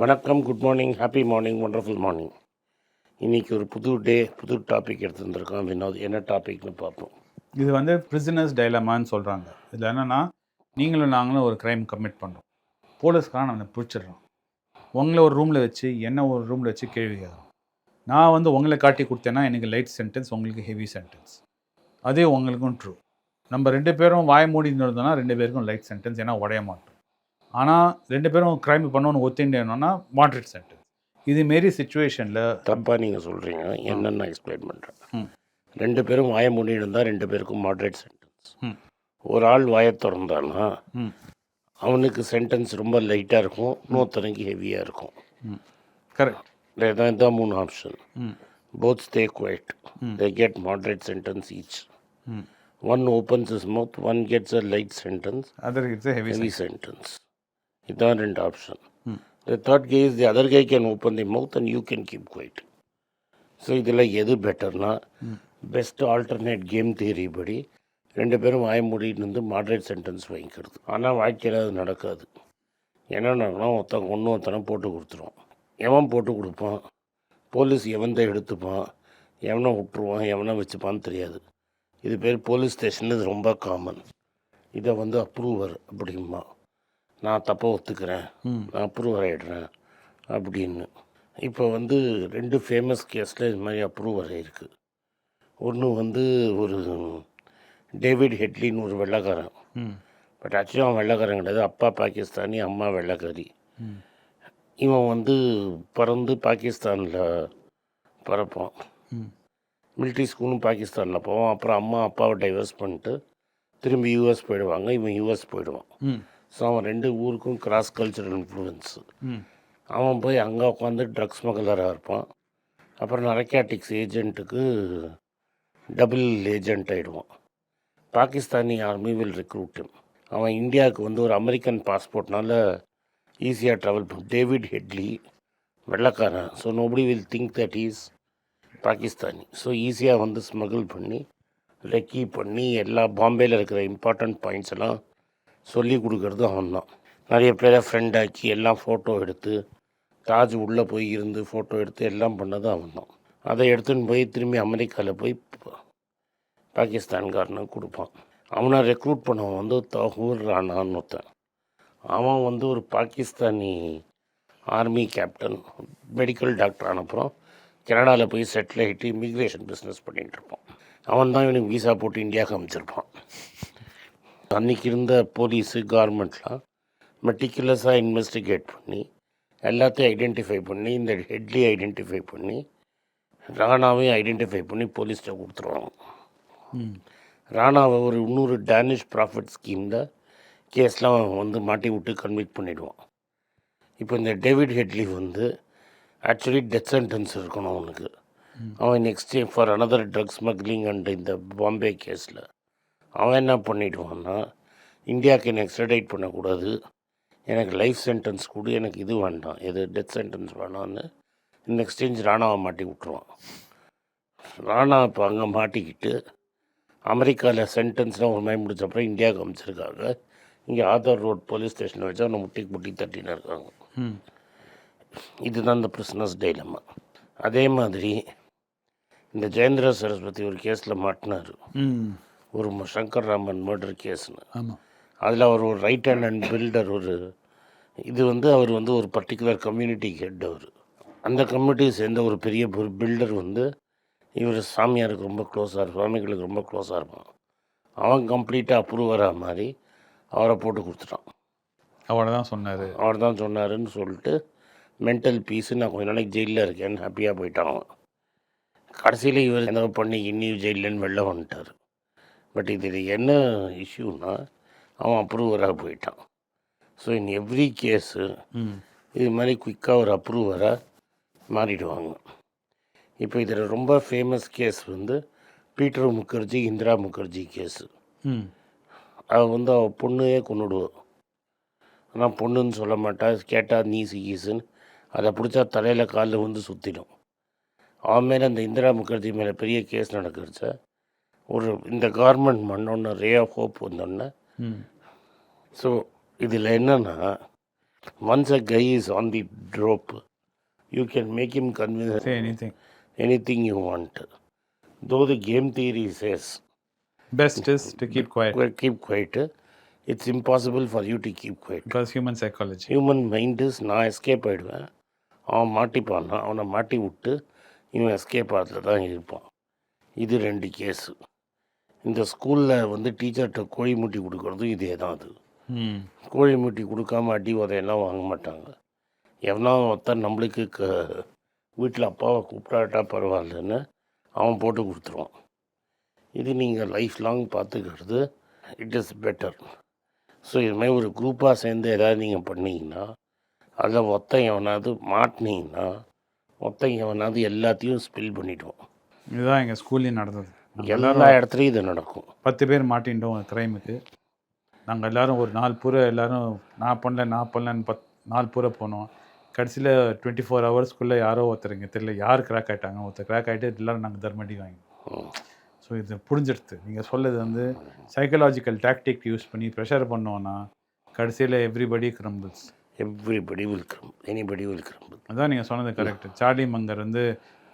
வணக்கம் good morning happy morning wonderful morning இன்றைக்கி ஒரு புது டே புது டாபிக் எடுத்து வந்திருக்கோம் வினோத் என்ன டாபிக்னு பார்ப்போம். இது வந்து பிரிசனர்ஸ் டைலமான்னு சொல்கிறாங்க இதில் என்னென்னா நீங்களும் நாங்களும் ஒரு க்ரைம் கமிட் பண்ணுறோம் போலீஸ்காரன் அவனை பிடிச்சிடுறோம் உங்களை ஒரு ரூமில் வச்சு என்ன ஒரு ரூமில் வச்சு கேள்வி கேட்குறோம் நான் வந்து உங்களை காட்டி கொடுத்தேன்னா எனக்கு லைட் சென்டென்ஸ் உங்களுக்கு ஹெவி சென்டென்ஸ் அதே உங்களுக்கும் ட்ரூ நம்ம ரெண்டு பேரும் வாய மூடி இருந்தோம்னா ரெண்டு பேருக்கும் லைட் சென்டென்ஸ் ஏன்னா உடைய மாட்டோம். ஆனால் ரெண்டு பேரும் க்ரைம் பண்ணணும்னு ஒத்திண்டோம்னா மாட்ரேட் சென்டென்ஸ் இதுமாரி சுச்சுவேஷனில் தப்பாக நீங்கள் சொல்கிறீங்க என்னென்னு எக்ஸ்பிளைன் பண்ணுறேன். ரெண்டு பேரும் வாய மூடி இருந்தால் ரெண்டு பேருக்கும் மாட்ரேட் சென்டென்ஸ். ஒரு ஆள் வாயை திறந்தான்னா ம். அவனுக்கு சென்டென்ஸ் ரொம்ப லைட்டாக இருக்கும் இன்னொருத்தனுக்கு ஹெவியாக இருக்கும். கரெக்ட் இதான் இதான் மூணு option both stay quiet. They get moderate sentence each one opens is mouth one gets a light sentence other it's heavy heavy இதுதான் ரெண்டு option the third guy is the other guy can open the mouth and you can keep quiet so இதில் எது பெட்டர்னா best alternate game theory படி ரெண்டு பேரும் வாய மூடிட்டு வந்து மாட்ரேட் சென்டென்ஸ் வாங்கிக்கிறது. ஆனால் வாழ்க்கையில் அது நடக்காது. என்னென்னா ஒருத்தன் ஒன்று ஒருத்தனை போட்டு கொடுத்துருவான். எவன் போட்டு கொடுப்பான்? போலீஸ் எவன்தை எடுத்துப்பான்? எவனை விட்டுருவான்? எவனை வச்சுப்பான்னு தெரியாது. இது பேர் போலீஸ் ஸ்டேஷன் இது ரொம்ப காமன் இதை வந்து அப்ரூவர் அப்படிமா நான் தப்பை ஒத்துக்கிறேன். நான் அப்ரூவர் ஆகிடுறேன் அப்படின்னு. இப்போ வந்து ரெண்டு ஃபேமஸ் கேஸில் இது மாதிரி அப்ரூவர் ஆகிருக்கு ஒன்று வந்து ஒரு டேவிட் ஹெட்லின்னு ஒரு வெள்ளைக்காரன். பட் ஆக்சுவலி அவன் வெள்ளைக்காரன் கிடையாது. அப்பா பாகிஸ்தானி அம்மா வெள்ளைக்காரி. இவன் வந்து பிறந்து பாகிஸ்தானில் பிறப்பான். மிலிட்ரி ஸ்கூலும் பாகிஸ்தானில் போவான். அப்புறம் அம்மா அப்பாவை டைவர்ஸ் பண்ணிட்டு திரும்பி யூஎஸ் போயிடுவாங்க. இவன் யூஎஸ் போயிடுவான். ஸோ அவன் ரெண்டு ஊருக்கும் கிராஸ் கல்ச்சரல் இன்ஃப்ளூயன்ஸு அவன் போய் அங்கே உட்காந்து ட்ரக்ஸ் ஸ்மக்லராக இருப்பான். அப்புறம் நரக்காட்டிக்ஸ் ஏஜென்ட்டுக்கு டபுள் ஏஜென்ட் ஆகிடுவான் பாகிஸ்தானி ஆர்மி வில் ரெக்ரூட் அவன் இந்தியாவுக்கு வந்து ஒரு அமெரிக்கன் பாஸ்போர்ட்னால ஈஸியாக ட்ராவல் பண்ண டேவிட் ஹெட்லி வெள்ளக்காரன். So nobody will think that is Pakistani. So ஈஸியாக வந்து ஸ்மகிள் பண்ணி ரெக்கி பண்ணி எல்லா பாம்பேயில் இருக்கிற இம்பார்ட்டண்ட் பாயிண்ட்ஸ் எல்லாம் சொல்லி கொடுக்கறது அவன் தான் நிறைய பேரை ஃப்ரெண்டாக்கி எல்லாம் ஃபோட்டோ எடுத்து தாஜ் உள்ளே போய் இருந்து ஃபோட்டோ எடுத்து எல்லாம் பண்ணது அவன் தான் அதை எடுத்துன்னு போய் திரும்பி அமெரிக்காவில் போய் ப- பாகிஸ்தான்காரனுக்கு கொடுப்பான். அவனை ரெக்ரூட் பண்ணவன் வந்து தஹூர் ராணான்னு ஒருத்தன். அவன் வந்து ஒரு Pakistani army captain medical doctor ஆனப்புறம் கனடாவில் போய் செட்டில் ஆகிட்டு இமிக்ரேஷன் பிஸ்னஸ் பண்ணிகிட்டு இருப்பான். அவன் தான் இவனுக்கு வீசா போட்டு இந்தியாவுக்கு அமைச்சிருப்பான் அன்றைக்கி இருந்த போலீஸு கவர்மெண்ட்லாம் மெட்டிகுலஸாக இன்வெஸ்டிகேட் பண்ணி எல்லாத்தையும் ஐடென்டிஃபை பண்ணி இந்த ஹெட்லி ஐடென்டிஃபை பண்ணி ராணாவையும் ஐடென்டிஃபை பண்ணி போலீஸ்கிட்ட கொடுத்துருவாங்க. ராணாவை ஒரு இன்னொரு டேனிஷ் ப்ராஃபிட் ஸ்கீமில் கேஸ்லாம் அவன் வந்து மாட்டி விட்டு கன்விக்ட் பண்ணிடுவான். இப்போ இந்த டேவிட் ஹெட்லி வந்து ஆக்சுவலி டெத் சென்டென்ஸ் இருக்கணும் அவனுக்கு. அவன் next for another drug smuggling and இந்த பாம்பே கேஸில். அவன் என்ன பண்ணிடுவான்னா இந்தியாவுக்கு என்னை எக்ஸ்ட்ரடைட் பண்ணக்கூடாது. எனக்கு லைஃப் சென்டென்ஸ் கொடு எனக்கு இது வேண்டாம். எது டெத் சென்டென்ஸ் வேணான்னு இன் எக்ஸ்சேஞ்ச் ராணாவை மாட்டி விட்ருவான் ராணா இப்போ அங்கே மாட்டிக்கிட்டு அமெரிக்காவில் சென்டென்ஸ்லாம் ஒரு மாதிரி முடிச்ச அப்புறம் இந்தியாவுக்கு அமைச்சிருக்காங்க. இங்கே ஆதார் ரோட் போலீஸ் ஸ்டேஷனில் வச்சு அவனை முட்டிக்கு முட்டி தட்டின்னு இருக்காங்க. ம். இதுதான் இந்த பிரிஸ்னஸ் டைலமா அதே மாதிரி இந்த ஜெயேந்திர சரஸ்வதி ஒரு கேஸில் மாட்டினார். ஒரு சங்கர் ராமன் மர்டர் கேஸ்னு ஆமாம் அதில் அவர் ஒரு ரைட் ஹேண்ட் அண்ட் பில்டர் ஒரு இது வந்து அவர் வந்து ஒரு பர்டிகுலர் கம்யூனிட்டி ஹெட் அவர். அந்த கம்யூனிட்டியை சேர்ந்த ஒரு பெரிய ஒரு பில்டர் வந்து இவர் சாமியாருக்கு ரொம்ப க்ளோஸாக இருப்பான் சுவாமிகளுக்கு ரொம்ப க்ளோஸாக இருப்பான். அவன் கம்ப்ளீட்டாக அப்ரூவராக மாதிரி அவரை போட்டு கொடுத்துட்டான். அவரை தான் சொன்னார். அவர் தான் சொன்னாருன்னு சொல்லிட்டு மென்டல் பீஸு நான் கொஞ்ச நாளைக்கு ஜெயிலில் இருக்கேன்னு ஹாப்பியாக போயிட்டான் கடைசியில் இவர் என்ன பண்ணி இன்னியும் ஜெயிலன்னு வெளில வந்துட்டார். பட் இது என்ன இஷ்யூனா அவன் அப்ரூவராக போயிட்டான். ஸோ இன் எவ்ரி கேஸு இது மாதிரி குயிக்காக ஒரு அப்ரூவராக மாறிடுவாங்க. இப்போ இதில் ரொம்ப ஃபேமஸ் கேஸ் வந்து பீட்டர் முகர்ஜி இந்திரா முகர்ஜி கேஸு அவள் வந்து அவள் பொண்ணையே கொண்டுடுவோம் ஆனால் பொண்ணுன்னு சொல்ல மாட்டா கேட்டால் நீ கீசுன்னு அதை பிடிச்சா தலையில் காலில் வந்து சுற்றிடும் அவன் மேலே அந்த இந்திரா முகர்ஜி மேலே பெரிய கேஸ் நடக்கிறச்ச ஒரு இந்த கவர்மெண்ட் பண்ணோன்னு ரே ஆஃப் ஹோப் வந்தோடனே ம். ஸோ இதில் என்னென்னா a guy is on the rope, you can make him convince say any thing anything you want. Though the game theory says, best is to keep quiet keep quiet, it's impossible for you to keep quiet. Because human psychology human mind is நான் escape ஆகிடுவேன் அவன் மாட்டிப்பான்னா அவனை மாட்டி விட்டு இவன் escape ஆகிறதுல தான் இருப்பான். இது ரெண்டு கேஸு இந்த ஸ்கூலில் வந்து டீச்சர்கிட்ட கோழி முட்டி கொடுக்குறதும் இதே தான் அது கோழி முட்டி கொடுக்காம அடி உதையெல்லாம் வாங்க மாட்டாங்க. எவனா ஒருத்தன் நம்மளுக்கு க வீட்டில் அப்பாவை கூப்பிடாட்டா பரவாயில்லன்னு அவன் போட்டு கொடுத்துருவான். இது நீங்கள் லைஃப் லாங் பார்த்துக்கிறது இட் இஸ் பெட்டர் ஸோ இதுமாதிரி ஒரு குரூப்பாக சேர்ந்து ஏதாவது நீங்கள் பண்ணீங்கன்னா அதில் ஒத்தன் எவனாவது மாட்டினீங்கன்னா ஒத்தன் எவனாவது எல்லாத்தையும் ஸ்பில் பண்ணிவிடுவோம் இதுதான் எங்கள் ஸ்கூல்லையும் நடந்தது. எல்லா இடத்துலையும் இது நடக்கும். பத்து பேர் மாட்டின்ட்டோம் க்ரைமுக்கு நாங்கள் எல்லாரும் ஒரு நாலு பூரை எல்லாரும் நான் பண்ணல நான் பண்ணலன்னு பத் நாலு பூரை போனோம். கடைசியில் டுவெண்ட்டி ஃபோர் ஹவர்ஸ்க்குள்ளே யாரோ ஒருத்தர் இங்கே தெரியல யார் கிராக் ஆகிட்டாங்க ஒருத்தர் கிராக் ஆகிட்டு எல்லாரும் நாங்கள் தர்மடி வாங்கி ம். ஸோ இது புரிஞ்சிடுது நீங்கள் சொல்லுது வந்து சைக்கலாஜிக்கல் டாக்டிக் யூஸ் பண்ணி ப்ரெஷர் பண்ணோன்னா கடைசியில் everybody crumbles everybody will crumb anybody will crumble அதான் நீங்கள் சொன்னது கரெக்ட் சார்லி மங்கர் வந்து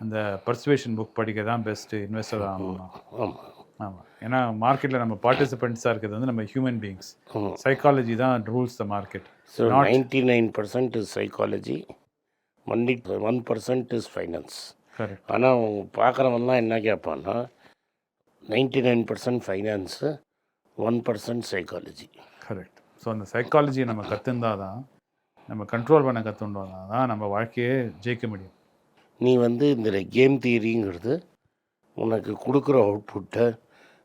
அந்த பர்சுவேஷன் புக் படிக்க தான் பெஸ்ட்டு இன்வெஸ்டர் ஆகணும் ஆமாம் ஆமாம் ஏன்னா மார்க்கெட்டில் நம்ம பார்ட்டிசிபெண்ட்ஸாக இருக்கிறது வந்து நம்ம ஹியூமன் பீயிங்ஸ் சைக்காலஜி தான் rules the market So 99% is psychology, only 1% is finance. Correct ஆனால் அவங்க பார்க்குறவன்லாம் என்ன கேட்பான்னா ninety nine percent finance one percent psychology correct so அந்த சைக்காலஜியை நம்ம கற்றுந்தா தான் நம்ம கண்ட்ரோல் பண்ண கற்றுண்டோம்னா தான் நம்ம வாழ்க்கையே ஜெயிக்க முடியும். நீ வந்து இந்த கேம் தியரிங்கிறது உனக்கு கொடுக்குற அவுட்புட்டை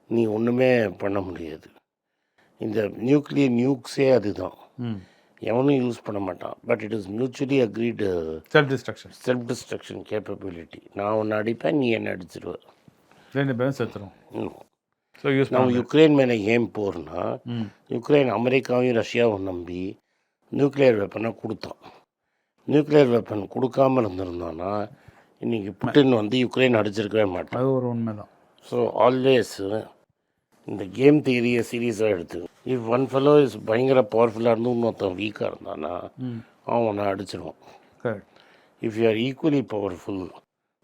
நீ ஒன்றுமே பண்ண முடியாது. இந்த நியூக்ளியர் நியூக்ஸே அதுதான். எவனும் யூஸ் பண்ண மாட்டான். But it is mutually agreed self destruction self destruction capability நான் ஒன்று அடிப்பேன் நீ என்ன அடிச்சிடுவேன் ரெண்டு பேரும் செத்துரும். ஸோ யூஸ் நம்ம யுக்ரைன் மேலே ஏன் போர்னா யுக்ரைன் அமெரிக்காவையும் ரஷ்யாவும் நம்பி நியூக்ளியர் வெப்பனை கொடுத்தான். நியூக்ளியர் வெப்பன் கொடுக்காம இருந்திருந்தான்னா இன்னைக்கு புட்டின் வந்து யுக்ரைன் அடிச்சிருக்கவே மாட்டான். அது ஒரு உண்மை தான் ஸோ ஆல்வேஸ் இந்த கேம் தியரியை சீரியஸாக எடுத்து இஃப் ஒன் ஃபெலோ இஸ் பயங்கர பவர்ஃபுல்லாக இருந்து இன்னொருத்தன் வீக்காக இருந்தானா ம். அவன் உன்னை அடிச்சிருவான். Correct if you are equally powerful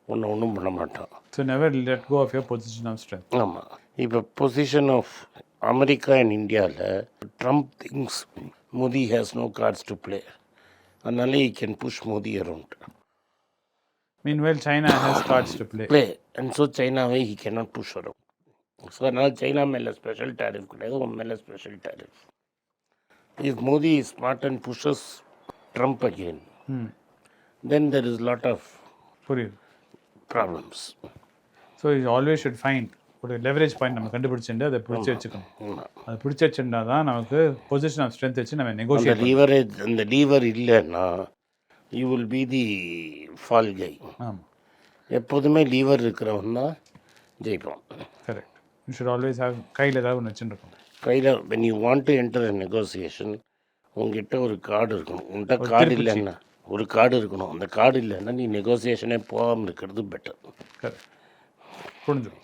உன்னை ஒன்றும் பண்ண மாட்டான். So never let go of your position of strength ஆமாம் இப்போ பொசிஷன் ஆஃப் அமெரிக்கா அண்ட் இந்தியாவில் Trump thinks Modi has no cards to play அதனால he can push Modi around mean well China has cards to play play and so சைனாவை he cannot push around so அதனால் China மேலே special tariff கிடையாது உன் மேலே special tariff if Modi is smart and pushes Trump again ம் then there is lot of புரியுது problems so இது always should find ஒரு leverage point நம்ம கண்டுபிடிச்சிட்டு அதை பிடிச்சி வச்சுக்கணும். அதை பிடிச்சி வச்சுட்டா தான் நமக்கு பொசிஷன் ஆஃப் ஸ்ட்ரென்த் வச்சு நம்ம நெகோஷியேட் லீவரேஜ் அந்த லீவர் இல்லைன்னா you will be the fall guy ஆமாம் எப்போதுமே லீவர் இருக்கிறவன் தான் ஜெயிப்பான். Correct you should always have கையில் ஏதாவது ஒன்று வச்சுருக்கோம் கையில் when you want to enter negotiation உங்ககிட்ட ஒரு கார்டு இருக்கணும். உன்கிட்ட கார்டு. இல்லைன்னா ஒரு கார்டு இருக்கணும். அந்த கார்டு இல்லைன்னா நீ நெகோசியேஷனே போகாமல் இருக்கிறது பெட்டர் கரெக்ட் புரிஞ்சிடும்